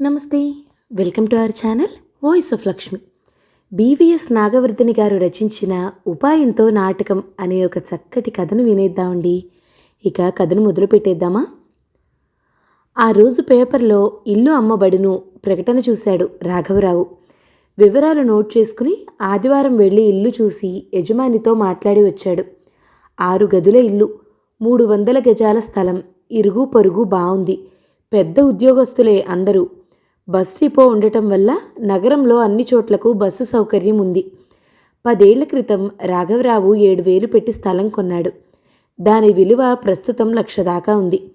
నమస్తే. Welcome to our channel voice of Lakshmi. BVS Nagavardhani గారు రచించిన ఉపాయంతో నాటకం అనే ఒక చక్కటి కథను వినేద్దామండి. ఇక కథను మొదలు పెట్టేద్దామా? ఆ రోజు పేపర్లో ఇల్లు అమ్మబడును ప్రకటన చూశాడు రాఘవరావు. వివరాలు నోట్ చేసుకుని ఆదివారం వెళ్ళి ఇల్లు చూసి యజమానితో మాట్లాడి వచ్చాడు. ఆరు గదుల ఇల్లు మూడు వందల గజాల స్థలం ఇరుగు పొరుగు బాగుంది పెద్ద ఉద్యోగస్తులే అందరూ. బస్ డిపో ఉండటం వల్ల నగరంలో అన్ని చోట్లకు బస్సు సౌకర్యం ఉంది. పదేళ్ళ క్రితం రాఘవరావు ఏడు వేలు పెట్టి స్థలం కొన్నాడు. దాని విలువ ప్రస్తుతం లక్ష దాకా ఉంది.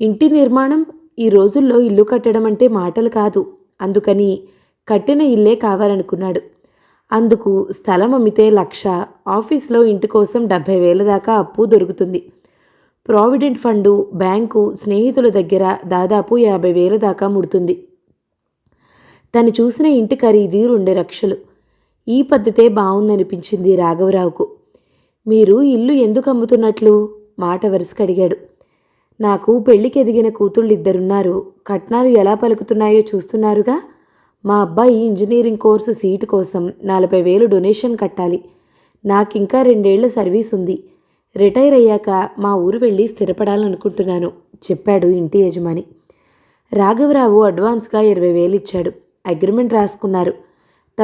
ఇంటి నిర్మాణం ఈ రోజుల్లో ఇల్లు కట్టడం అంటే మాటలు కాదు. అందుకని కట్టిన ఇల్లే కావాలనుకున్నాడు. అందుకు స్థలం అమ్మితే లక్ష ఆఫీస్లో ఇంటి కోసం డెబ్భై వేల దాకా అప్పు దొరుకుతుంది. ప్రావిడెంట్ ఫండు బ్యాంకు స్నేహితుల దగ్గర దాదాపు యాభై వేల దాకా ముడుతుంది. తను చూసిన ఇంటి ఖరీదు రెండు లక్షలు ఈ పద్ధతే బాగుందనిపించింది రాఘవరావుకు. మీరు ఇల్లు ఎందుకు అమ్ముతున్నట్లు? మాట వరుసకు అడిగాడు. నాకు పెళ్ళికి ఎదిగిన కూతుళ్ళు ఇద్దరున్నారు కట్నాలు ఎలా పలుకుతున్నాయో చూస్తున్నారుగా? మా అబ్బాయి ఇంజనీరింగ్ కోర్సు సీటు కోసం నలభై వేలు డొనేషన్ కట్టాలి. నాకింకా రెండేళ్ళ సర్వీస్ ఉంది. రిటైర్ అయ్యాక మా ఊరు వెళ్ళి స్థిరపడాలనుకుంటున్నాను చెప్పాడు ఇంటి యజమాని. రాఘవరావు అడ్వాన్స్గా ఇరవై వేలు ఇచ్చాడు. అగ్రిమెంట్ రాసుకున్నారు.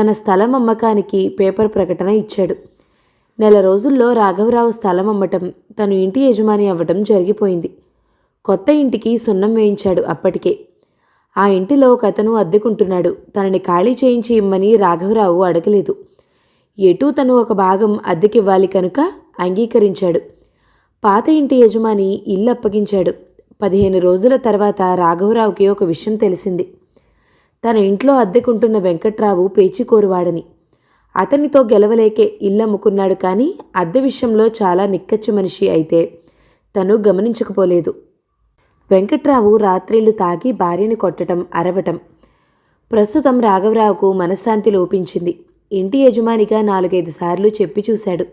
తన స్థలం అమ్మకానికి పేపర్ ప్రకటన ఇచ్చాడు. నెల రోజుల్లో రాఘవరావు స్థలం అమ్మటం తను ఇంటి యజమాని అవ్వటం జరిగిపోయింది. కొత్త ఇంటికి సున్నం వేయించాడు అప్పటికే. ఆ ఇంటిలో ఒక అతను అద్దెకుంటున్నాడు. తనని ఖాళీ చేయించి ఇమ్మని రాఘవరావు అడగలేదు. ఎటూ తను ఒక భాగం అద్దెకివ్వాలి కనుక అంగీకరించాడు. పాత ఇంటి యజమాని ఇల్లు అప్పగించాడు. పదిహేను రోజుల తర్వాత రాఘవరావుకి ఒక విషయం తెలిసింది. తన ఇంట్లో అద్దెకుంటున్న వెంకట్రావు పేచికోరువాడని. అతనితో గెలవలేకే ఇల్లు అమ్ముకున్నాడు కానీ అద్దె విషయంలో చాలా నిక్కచ్చు మనిషి అయితే తను గమనించకపోలేదు. వెంకట్రావు రాత్రిళ్ళు తాగి భార్యని కొట్టడం అరవటం. ప్రస్తుతం రాఘవరావుకు మనశ్శాంతి లోపించింది. ఇంటి యజమానిగా నాలుగైదు సార్లు చెప్పి చూశాడు.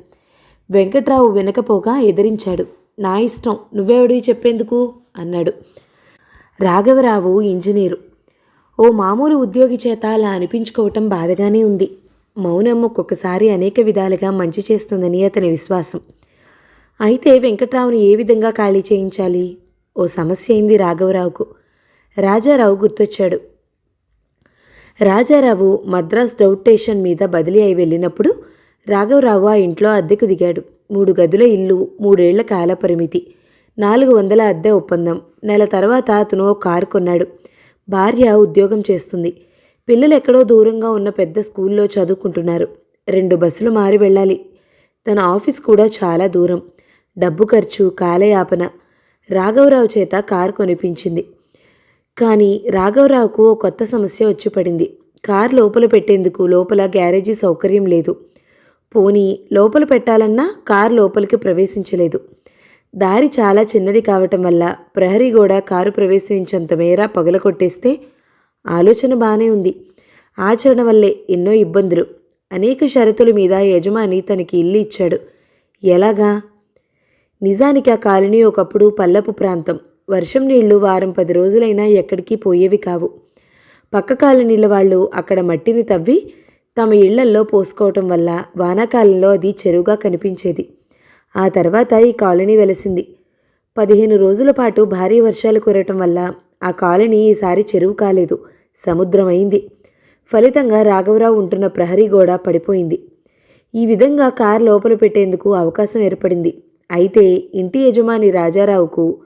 వెంకట్రావు వినకపోగా ఎదిరించాడు. నా ఇష్టం నువ్వెవడివి చెప్పేందుకు? అన్నాడు. రాఘవరావు ఇంజనీరు. ఓ మామూలు ఉద్యోగి చేత అలా అనిపించుకోవటం బాధగానే ఉంది. మౌనం ఒక్కొక్కసారి అనేక విధాలుగా మంచి చేస్తుందని అతని విశ్వాసం. అయితే వెంకట్రావుని ఏ విధంగా ఖాళీ చేయించాలి? ఓ సమస్య అయింది రాఘవరావుకు. రాజారావు గుర్తొచ్చాడు. రాజారావు మద్రాస్ డౌటేషన్ మీద బదిలీ అయి వెళ్ళినప్పుడు రాఘవరావు ఆ ఇంట్లో అద్దెకు దిగాడు. మూడు గదుల ఇల్లు మూడేళ్ళ కాల పరిమితి నాలుగు వందల అద్దె ఒప్పందం. నెల తర్వాత అతను ఓ కారు కొన్నాడు. భార్య ఉద్యోగం చేస్తుంది. పిల్లలు ఎక్కడో దూరంగా ఉన్న పెద్ద స్కూల్లో చదువుకుంటున్నారు. రెండు బస్సులు మారి వెళ్ళాలి. తన ఆఫీస్ కూడా చాలా దూరం. డబ్బు ఖర్చు కాలయాపన రాఘవరావు చేత కారు కొనిపించింది. కానీ రాఘవరావుకు ఓ కొత్త సమస్య వచ్చి పడింది. కార్ లోపల పెట్టేందుకు లోపల గ్యారేజీ సౌకర్యం లేదు. పోనీ లోపల పెట్టాలన్నా కారు లోపలికి ప్రవేశించలేదు. దారి చాలా చిన్నది కావటం వల్ల ప్రహరీ గోడ కారు ప్రవేశించేంత మేర పగలకొట్టేస్తే ఆలోచన బాగానే ఉంది. ఆచరణ వల్లే ఎన్నో ఇబ్బందులు. అనేక షరతుల మీద యజమాని తనకి ఇల్లు ఇచ్చాడు. ఎలాగా? నిజానికి ఆ కాలనీ ఒకప్పుడు పల్లపు ప్రాంతం. వర్షం నీళ్ళు వారం పది రోజులైనా ఎక్కడికి పోయేవి కావు. పక్క కాలనీల వాళ్ళు అక్కడ మట్టిని తవ్వి తమ ఇళ్ళల్లో పోసుకోవటం వల్ల వానాకాలంలో అది చెరువుగా కనిపించేది. ఆ తర్వాత ఈ కాలనీ వెలసింది. పదిహేను రోజుల పాటు భారీ వర్షాలు కురవటం వల్ల ఆ కాలనీ ఈసారి చెరువు కాలేదు సముద్రం అయింది. ఫలితంగా రాఘవరావు ఉంటున్న ప్రహరీ గోడ పడిపోయింది. ఈ విధంగా కారు లోపల పెట్టేందుకు అవకాశం ఏర్పడింది. అయితే ఇంటి యజమాని రాజారావుకు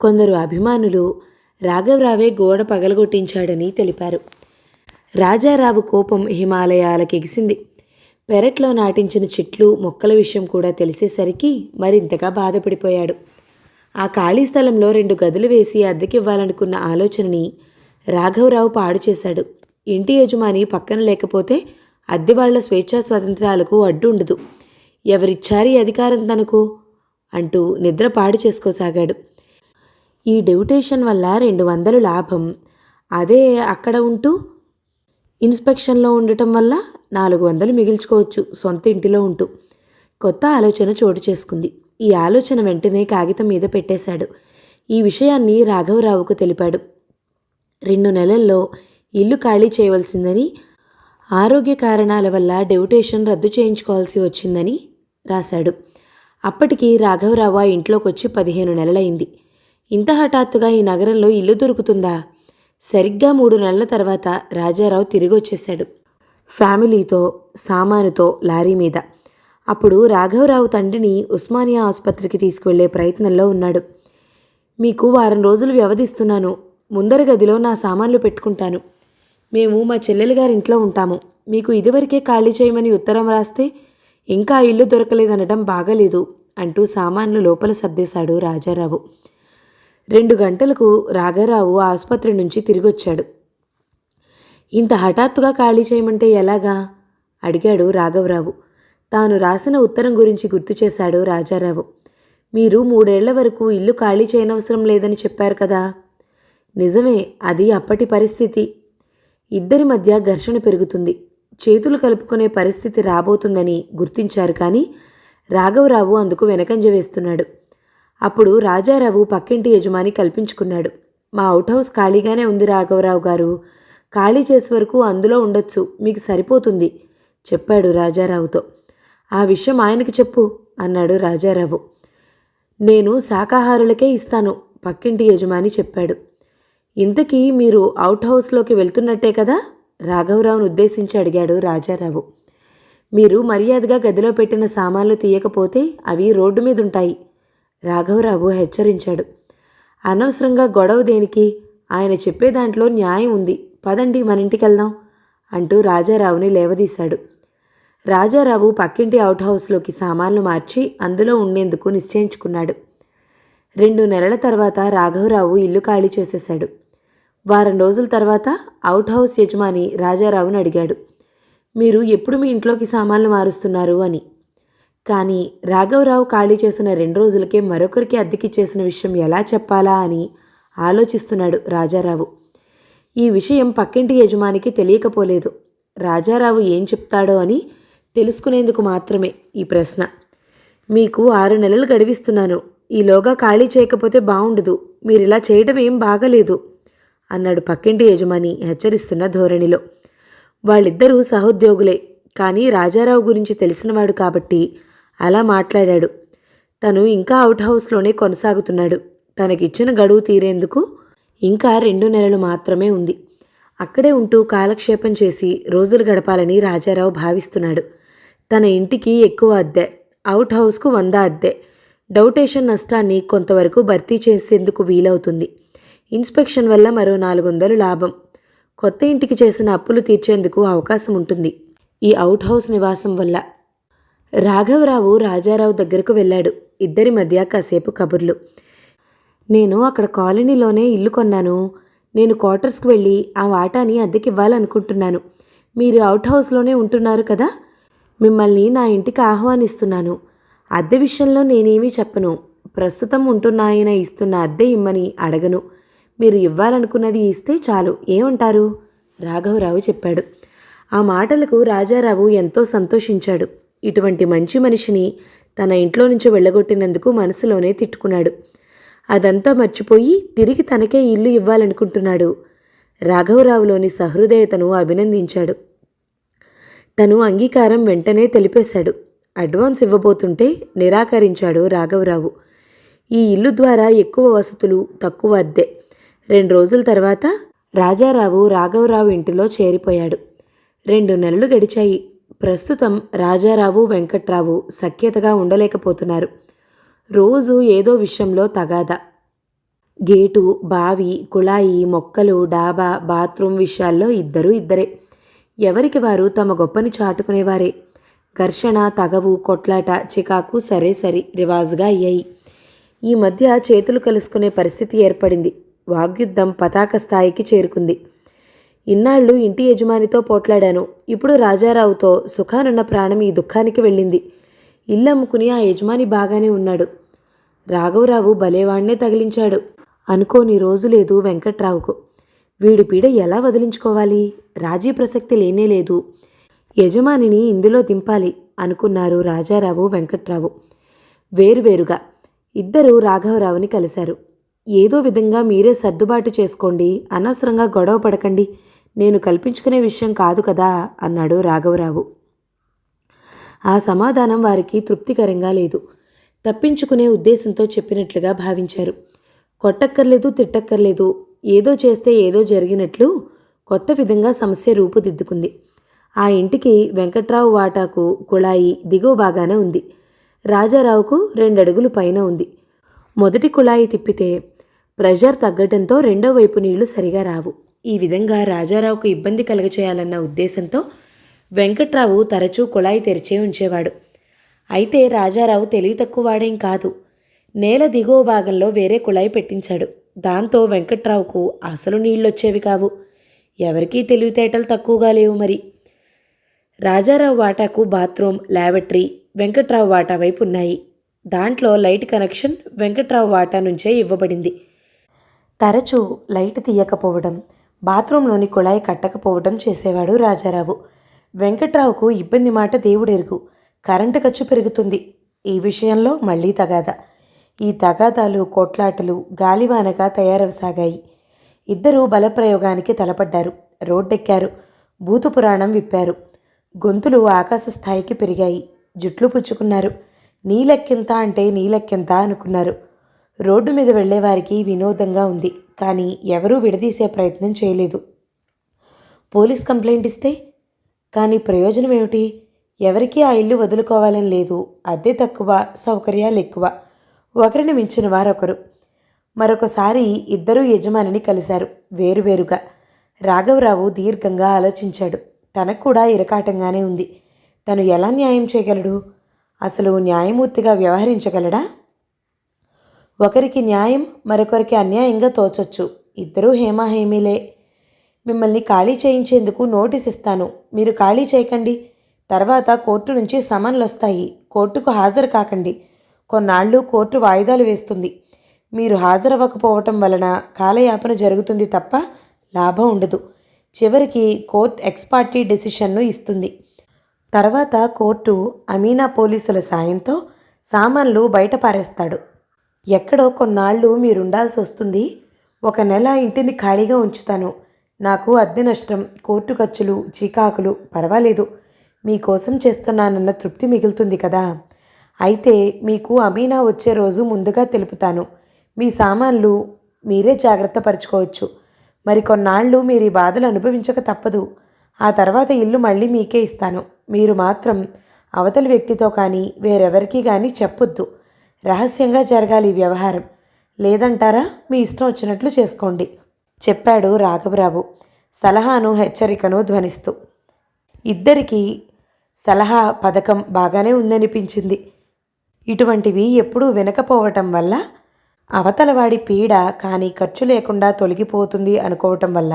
కొందరు అభిమానులు రాఘవరావే గోడ పగలగొట్టించాడని తెలిపారు. రాజారావు కోపం హిమాలయాలకు ఎగిసింది పెరట్లో నాటించిన చెట్లు మొక్కల విషయం కూడా తెలిసేసరికి మరింతగా బాధపడిపోయాడు. ఆ ఖాళీ స్థలంలో రెండు గదులు వేసి అద్దెకివ్వాలనుకున్న ఆలోచనని రాఘవరావు పాడు చేశాడు. ఇంటి యజమాని పక్కన లేకపోతే అద్దె వాళ్ళ స్వేచ్ఛా స్వాతంత్రాలకు అడ్డు ఉండదు. ఎవరిచ్చారి అధికారం తనకు? అంటూ నిద్ర పాడు చేసుకోసాగాడు. ఈ డెప్యుటేషన్ వల్ల రెండు వందలు లాభం. అదే అక్కడ ఉంటూ ఇన్స్పెక్షన్లో ఉండటం వల్ల నాలుగు వందలు మిగిల్చుకోవచ్చు. సొంత ఇంటిలో ఉంటూ కొత్త ఆలోచన చోటు చేసుకుంది. ఈ ఆలోచన వెంటనే కాగితం మీద పెట్టేశాడు. ఈ విషయాన్ని రాఘవరావుకు తెలిపాడు. రెండు నెలల్లో ఇల్లు ఖాళీ చేయవలసిందని ఆరోగ్య కారణాల వల్ల డెప్యుటేషన్ రద్దు చేయించుకోవాల్సి వచ్చిందని రాశాడు. అప్పటికి రాఘవరావు ఆ ఇంట్లోకి వచ్చి పదిహేను నెలలైంది ఇంత హఠాత్తుగా ఈ నగరంలో ఇల్లు దొరుకుతుందా? సరిగ్గా మూడు నెలల తర్వాత రాజారావు తిరిగి వచ్చేశాడు ఫ్యామిలీతో సామానుతో లారీ మీద. అప్పుడు రాఘవరావు తండ్రిని ఉస్మానియా ఆసుపత్రికి తీసుకువెళ్ళే ప్రయత్నంలో ఉన్నాడు. మీకు వారం రోజులు వ్యవధిస్తున్నాను. ముందర గదిలో నా సామాన్లు పెట్టుకుంటాను. మేము మా చెల్లెలు గారి ఇంట్లో ఉంటాము. మీకు ఇదివరకే ఖాళీ చేయమని ఉత్తరం రాస్తే ఇంకా ఇల్లు దొరకలేదనడం బాగలేదు అంటూ సామాన్లు లోపల సర్దేశాడు రాజారావు. రెండు గంటలకు రాఘారావు ఆసుపత్రి నుంచి తిరిగొచ్చాడు. ఇంత హఠాత్తుగా ఖాళీ చేయమంటే ఎలాగా? అడిగాడు రాఘవరావు. తాను రాసిన ఉత్తరం గురించి గుర్తు చేశాడు రాజారావు. మీరు మూడేళ్ళ వరకు ఇల్లు ఖాళీ చేయనవసరం లేదని చెప్పారు కదా? నిజమే అది అప్పటి పరిస్థితి. ఇద్దరి మధ్య ఘర్షణ పెరుగుతుంది. చేతులు కలుపుకునే పరిస్థితి రాబోతుందని గుర్తించారు కానీ రాఘవరావు అందుకు వెనకంజ వేస్తున్నాడు. అప్పుడు రాజారావు పక్కింటి యజమాని కల్పించుకున్నాడు. మా అవుట్ హౌస్ ఖాళీగానే ఉంది రాఘవరావు గారు. ఖాళీ చేసే వరకు అందులో ఉండొచ్చు మీకు సరిపోతుంది చెప్పాడు రాజారావుతో. ఆ విషయం ఆయనకి చెప్పు అన్నాడు రాజారావు. నేను శాకాహారులకే ఇస్తాను పక్కింటి యజమాని చెప్పాడు. ఇంతకీ మీరు అవుట్ హౌస్లోకి వెళ్తున్నట్టే కదా? రాఘవరావును ఉద్దేశించి అడిగాడు రాజారావు. మీరు మర్యాదగా గదిలో పెట్టిన సామాన్లు తీయకపోతే అవి రోడ్డు మీద ఉంటాయి రాఘవరావు హెచ్చరించాడు. అనవసరంగా గొడవ దేనికి? ఆయన చెప్పే దాంట్లో న్యాయం ఉంది పదండి మన ఇంటికి వెళ్దాం అంటూ రాజారావుని లేవదీశాడు. రాజారావు పక్కింటి అవుట్ హౌస్లోకి సామాన్లు మార్చి అందులో ఉండేందుకు నిశ్చయించుకున్నాడు. రెండు నెలల తర్వాత రాఘవరావు ఇల్లు ఖాళీ చేసేశాడు. వారం రోజుల తర్వాత అవుట్ హౌస్ యజమాని రాజారావుని అడిగాడు. మీరు ఎప్పుడు మీ ఇంట్లోకి సామాన్లు మారుస్తున్నారు అని. కానీ రాఘవరావు ఖాళీ చేసిన రెండు రోజులకే మరొకరికి అద్దెకిచ్చేసిన విషయం ఎలా చెప్పాలా అని ఆలోచిస్తున్నాడు రాజారావు. ఈ విషయం పక్కింటి యజమానికి తెలియకపోలేదు. రాజారావు ఏం చెప్తాడో అని తెలుసుకునేందుకు మాత్రమే ఈ ప్రశ్న. మీకు ఆరు నెలలు గడివిస్తున్నాను. ఈలోగా ఖాళీ చేయకపోతే బాగుండదు మీరు ఇలా చేయడం ఏం బాగలేదు. అన్నాడు పక్కింటి యజమాని హెచ్చరిస్తున్న ధోరణిలో. వాళ్ళిద్దరూ సహోద్యోగులే. కానీ రాజారావు గురించి తెలిసినవాడు కాబట్టి అలా మాట్లాడాడు. తను ఇంకా అవుట్ హౌస్లోనే కొనసాగుతున్నాడు. తనకిచ్చిన గడువు తీరేందుకు ఇంకా రెండు నెలలు మాత్రమే ఉంది. అక్కడే ఉంటూ కాలక్షేపం చేసి రోజులు గడపాలని రాజారావు భావిస్తున్నాడు. తన ఇంటికి ఎక్కువ అద్దె అవుట్ హౌస్కు వంద అద్దె డౌటేషన్ నష్టాన్ని కొంతవరకు భర్తీ చేసేందుకు వీలవుతుంది. ఇన్స్పెక్షన్ వల్ల మరో నాలుగు వందలు లాభం. కొత్త ఇంటికి చేసిన అప్పులు తీర్చేందుకు అవకాశం ఉంటుంది. ఈ అవుట్ హౌస్ నివాసం వల్ల. రాఘవరావు రాజారావు దగ్గరకు వెళ్ళాడు. ఇద్దరి మధ్య కాసేపు కబుర్లు. నేను అక్కడ కాలనీలోనే ఇల్లు కొన్నాను. నేను క్వార్టర్స్కి వెళ్ళి ఆ వాటాని అద్దెకి ఇవ్వాలనుకుంటున్నాను మీరు అవుట్ హౌస్లోనే ఉంటున్నారు కదా? మిమ్మల్ని నా ఇంటికి ఆహ్వానిస్తున్నాను. అద్దె విషయంలో నేనేమీ చెప్పను. ప్రస్తుతం ఉంటున్న ఆయన ఇస్తున్న అద్దె ఇమ్మని అడగను. మీరు ఇవ్వాలనుకున్నది ఇస్తే చాలు. ఏమంటారు? రాఘవరావు చెప్పాడు. ఆ మాటలకు రాజారావు ఎంతో సంతోషించాడు. ఇటువంటి మంచి మనిషిని తన ఇంట్లో నుంచి వెళ్ళగొట్టినందుకు మనసులోనే తిట్టుకున్నాడు. అదంతా మర్చిపోయి తిరిగి తనకే ఇల్లు ఇవ్వాలనుకుంటున్నాడు. రాఘవరావులోని సహృదయతను అభినందించాడు. తను అంగీకారం వెంటనే తెలిపేశాడు. అడ్వాన్స్ ఇవ్వబోతుంటే నిరాకరించాడు రాఘవరావు. ఈ ఇల్లు ద్వారా ఎక్కువ వసతులు తక్కువ అద్దె. రెండు రోజుల తర్వాత రాజారావు రాఘవరావు ఇంటిలో చేరిపోయాడు. రెండు నెలలు గడిచాయి. ప్రస్తుతం రాజారావు వెంకట్రావు సఖ్యతగా ఉండలేకపోతున్నారు. రోజు ఏదో విషయంలో తగాదా. గేటు బావి కుళాయి మొక్కలు డాబా బాత్రూమ్ విషయాల్లో ఇద్దరూ ఇద్దరే. ఎవరికి వారు తమ గొప్పని చాటుకునేవారే? ఘర్షణ తగవు కొట్లాట చికాకు సరే సరి రివాజుగా అయ్యాయి. ఈ మధ్య చేతులు కలుసుకునే పరిస్థితి ఏర్పడింది. వాగ్యుద్ధం పతాక స్థాయికి చేరుకుంది. ఇన్నాళ్ళు ఇంటి యజమానితో పోట్లాడాను. ఇప్పుడు రాజారావుతో సుఖానున్న ప్రాణం ఈ దుఃఖానికి వెళ్ళింది. ఇల్లు అమ్ముకుని ఆ యజమాని బాగానే ఉన్నాడు. రాఘవరావు భలేవాణ్ణే తగిలించాడు. అనుకోని రోజు లేదు వెంకట్రావుకు. వీడి పీడ ఎలా వదిలించుకోవాలి? రాజీ ప్రసక్తి లేనే లేదు. యజమానిని ఇందులో దింపాలి అనుకున్నారు రాజారావు వెంకట్రావు. వేరువేరుగా ఇద్దరూ రాఘవరావుని కలిశారు. ఏదో విధంగా మీరే సర్దుబాటు చేసుకోండి అనవసరంగా గొడవ పడకండి నేను కల్పించుకునే విషయం కాదు కదా అన్నాడు రాఘవరావు. ఆ సమాధానం వారికి తృప్తికరంగా లేదు. తప్పించుకునే ఉద్దేశంతో చెప్పినట్లుగా భావించారు. కొట్టక్కర్లేదు తిట్టక్కర్లేదు ఏదో చేస్తే ఏదో జరిగినట్లు కొత్త విధంగా సమస్య రూపుదిద్దుకుంది. ఆ ఇంటికి వెంకట్రావు వాటాకు కుళాయి దిగువ బాగానే ఉంది. రాజారావుకు రెండడుగులు పైన ఉంది. మొదటి కుళాయి తిప్పితే ప్రెషర్ తగ్గడంతో రెండో వైపు నీళ్ళు సరిగా రావు. ఈ విధంగా రాజారావుకు ఇబ్బంది కలగచేయాలన్న ఉద్దేశంతో వెంకట్రావు తరచూ కుళాయి తెరిచే ఉంచేవాడు. అయితే రాజారావు తెలివి తక్కువ వాడేం కాదు. నేల దిగువ భాగంలో వేరే కుళాయి పెట్టించాడు. దాంతో వెంకట్రావుకు అసలు నీళ్ళొచ్చేవి కావు. ఎవరికీ తెలివితేటలు తక్కువగా లేవు మరి. రాజారావు వాటాకు బాత్రూమ్ లాబెటరీ వెంకట్రావు వాటా వైపు ఉన్నాయి. దాంట్లో లైట్ కనెక్షన్ వెంకట్రావు వాటా నుంచే ఇవ్వబడింది. తరచూ లైట్ తీయకపోవడం బాత్రూంలోని కుళాయి కట్టకపోవడం చేసేవాడు రాజారావు. వెంకట్రావుకు ఇబ్బంది మాట దేవుడెరుగు. కరెంటు ఖర్చు పెరుగుతుంది. ఈ విషయంలో మళ్ళీ తగాదా. ఈ తగాదాలు కొట్లాటలు గాలివానగా తయారవసాగాయి. ఇద్దరూ బలప్రయోగానికి తలపడ్డారు. రోడ్డెక్కారు. భూతు పురాణం విప్పారు. గొంతులు ఆకాశ స్థాయికి పెరిగాయి. జుట్లు పుచ్చుకున్నారు. నీలెక్కింత అంటే నీలెక్కింత అనుకున్నారు. రోడ్డు మీద వెళ్ళేవారికి వినోదంగా ఉంది. కానీ ఎవరూ విడదీసే ప్రయత్నం చేయలేదు. పోలీస్ కంప్లైంట్ ఇస్తే కానీ ప్రయోజనం ఏమిటి ఎవరికీ ఆ ఇల్లు వదులుకోవాలని లేదు. అద్దె తక్కువ సౌకర్యాలు ఎక్కువ. ఒకరిని మించిన వారొకరు. మరొకసారి ఇద్దరూ యజమానిని కలిశారు వేరువేరుగా. రాఘవరావు దీర్ఘంగా ఆలోచించాడు. తనకు కూడా ఇరకాటంగానే ఉంది. తను ఎలా న్యాయం చేయగలడు? అసలు న్యాయమూర్తిగా వ్యవహరించగలడా? ఒకరికి న్యాయం మరొకరికి అన్యాయంగా తోచొచ్చు. ఇద్దరూ హేమాహేమీలే. మిమ్మల్ని ఖాళీ చేయించేందుకు నోటీస్ ఇస్తాను. మీరు ఖాళీ చేయకండి. తర్వాత కోర్టు నుంచి సమన్లు వస్తాయి. కోర్టుకు హాజరు కాకండి. కొన్నాళ్ళు కోర్టు వాయిదాలు వేస్తుంది. మీరు హాజరవ్వకపోవటం వలన కాలయాపన జరుగుతుంది తప్ప లాభం ఉండదు. చివరికి కోర్టు ఎక్స్పార్టీ డెసిషన్ను ఇస్తుంది. తర్వాత కోర్టు అమీనా పోలీసుల సాయంతో సామాన్లు బయట పారేస్తాడు. ఎక్కడో కొన్నాళ్ళు మీరుండాల్సి వస్తుంది. ఒక నెల ఇంటిని ఖాళీగా ఉంచుతాను. నాకు అద్దె నష్టం కోర్టు ఖర్చులు చీకాకులు పర్వాలేదు. మీకోసం చేస్తున్నానన్న తృప్తి మిగులుతుంది కదా. అయితే మీకు అమీనా వచ్చే రోజు ముందుగా తెలుపుతాను. మీ సామాన్లు మీరే జాగ్రత్త పరచుకోవచ్చు. మరి కొన్నాళ్ళు మీరు ఈ బాధలు అనుభవించక తప్పదు. ఆ తర్వాత ఇల్లు మళ్ళీ మీకే ఇస్తాను. మీరు మాత్రం అవతలి వ్యక్తితో కానీ వేరెవరికి కానీ చెప్పొద్దు. రహస్యంగా జరగాలి ఈ వ్యవహారం. లేదంటారా? మీ ఇష్టం వచ్చినట్లు చేసుకోండి. చెప్పాడు రాఘవరావు. సలహాను హెచ్చరికను ధ్వనిస్తూ. ఇద్దరికీ సలహా పథకం బాగానే ఉందనిపించింది. ఇటువంటివి ఎప్పుడూ వినకపోవటం వల్ల అవతలవాడి పీడ కానీ ఖర్చు లేకుండా తొలగిపోతుంది అనుకోవటం వల్ల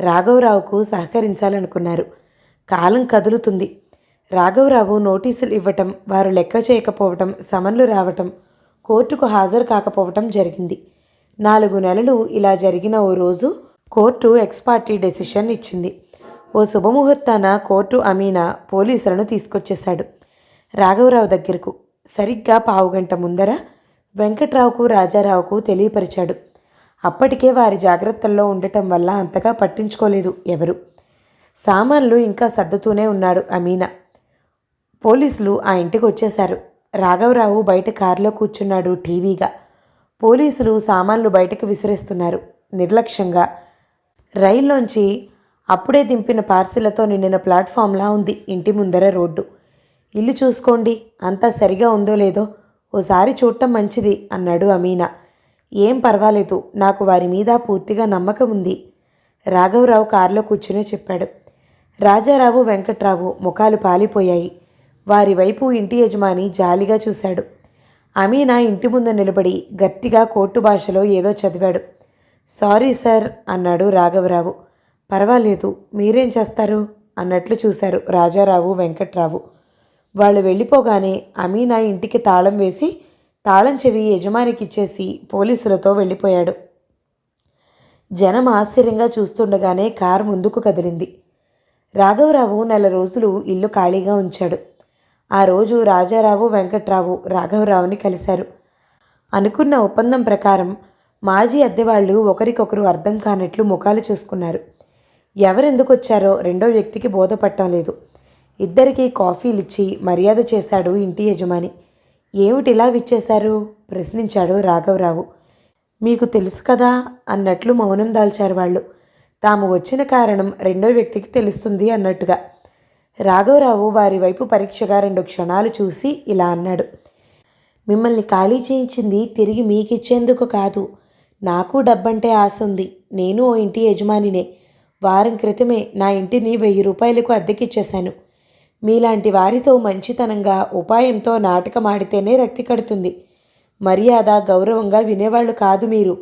రాఘవరావుకు సహకరించాలనుకున్నారు. కాలం కదులుతుంది. రాఘవరావు నోటీసులు ఇవ్వటం వారు లెక్క చేయకపోవటం సమన్లు రావటం కోర్టుకు హాజరు కాకపోవటం జరిగింది. నాలుగు నెలలు ఇలా జరిగిన ఓ రోజు కోర్టు ఎక్స్పార్టీ డెసిషన్ ఇచ్చింది. ఓ శుభముహూర్తాన కోర్టు అమీనా పోలీసులను తీసుకొచ్చేశాడు. రాఘవరావు దగ్గరకు సరిగ్గా పావుగంట ముందర వెంకట్రావుకు రాజారావుకు తెలియపరిచాడు. అప్పటికే వారి జాగ్రత్తల్లో ఉండటం వల్ల అంతగా పట్టించుకోలేదు ఎవరు. సామాన్లు ఇంకా సర్దుతూనే ఉన్నాడు అమీనా. పోలీసులు ఆ ఇంటికి వచ్చేశారు. రాఘవరావు బయట కారులో కూర్చున్నాడు టీవీగా. పోలీసులు సామాన్లు బయటకు విసిరేస్తున్నారు. నిర్లక్ష్యంగా రైల్లోంచి అప్పుడే దింపిన పార్సిలతో నిండిన ప్లాట్ఫామ్లా ఉంది ఇంటి ముందర రోడ్డు. ఇల్లు చూసుకోండి అంతా సరిగా ఉందో లేదో ఓసారి చూడటం మంచిది అన్నాడు అమీనా. ఏం పర్వాలేదు నాకు వారి మీద పూర్తిగా నమ్మకం ఉంది రాఘవరావు కారులో కూర్చునే చెప్పాడు. రాజారావు వెంకట్రావు ముఖాలు పాలిపోయాయి. వారి వైపు ఇంటి యజమాని జాలిగా చూశాడు. అమీనా ఇంటి ముందు నిలబడి గట్టిగా కోర్టు భాషలో ఏదో చదివాడు. సారీ సార్ అన్నాడు రాఘవరావు. పర్వాలేదు మీరేం చేస్తారు? అన్నట్లు చూశారు రాజారావు వెంకట్రావు. వాళ్ళు వెళ్ళిపోగానే అమీనా ఇంటికి తాళం వేసి తాళం చెవి యజమానికి ఇచ్చేసి పోలీసులతో వెళ్ళిపోయాడు. జనం ఆశ్చర్యంగా చూస్తుండగానే కారు ముందుకు కదిలింది. రాఘవరావు నెల రోజులు ఇల్లు ఖాళీగా ఉంచాడు. ఆ రోజు రాజారావు వెంకట్రావు రాఘవరావుని కలిశారు. అనుకున్న ఒప్పందం ప్రకారం మాజీ అద్దెవాళ్ళు ఒకరికొకరు అర్థం కానట్లు ముఖాలు చూసుకున్నారు. ఎవరెందుకు వచ్చారో రెండో వ్యక్తికి బోధపట్టం లేదు. ఇద్దరికీ కాఫీలు ఇచ్చి మర్యాద చేశాడు ఇంటి యజమాని. ఏమిటిలా విచ్చేశారు? ప్రశ్నించాడు రాఘవరావు. మీకు తెలుసు కదా అన్నట్లు మౌనం దాల్చారు వాళ్ళు. తాము వచ్చిన కారణం రెండో వ్యక్తికి తెలుస్తుంది అన్నట్టుగా. రాఘవరావు వారి వైపు పరీక్షగా రెండు క్షణాలు చూసి ఇలా అన్నాడు. మిమ్మల్ని ఖాళీ చేయించింది తిరిగి మీకిచ్చేందుకు కాదు. నాకు డబ్బంటే ఆశ ఉంది. నేను ఓ ఇంటి యజమానినే. వారం క్రితమే నా ఇంటిని వెయ్యి రూపాయలకు అద్దెకిచ్చేశాను. మీలాంటి వారితో మంచితనంగా ఉపాయంతో నాటకం ఆడితేనే రక్తి కడుతుంది. మర్యాద గౌరవంగా వినేవాళ్ళు కాదు మీరు.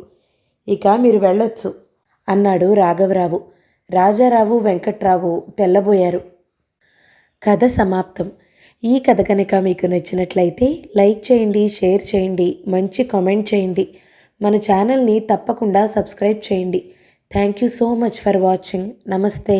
ఇక మీరు వెళ్ళొచ్చు అన్నాడు రాఘవరావు. రాజారావు వెంకట్రావు తెల్లబోయారు. కథ సమాప్తం. ఈ కథ కనుక మీకు నచ్చినట్లయితే లైక్ చేయండి షేర్ చేయండి మంచి కామెంట్ చేయండి. మన ఛానల్ని తప్పకుండా సబ్స్క్రైబ్ చేయండి. Thank you so much for watching. నమస్తే.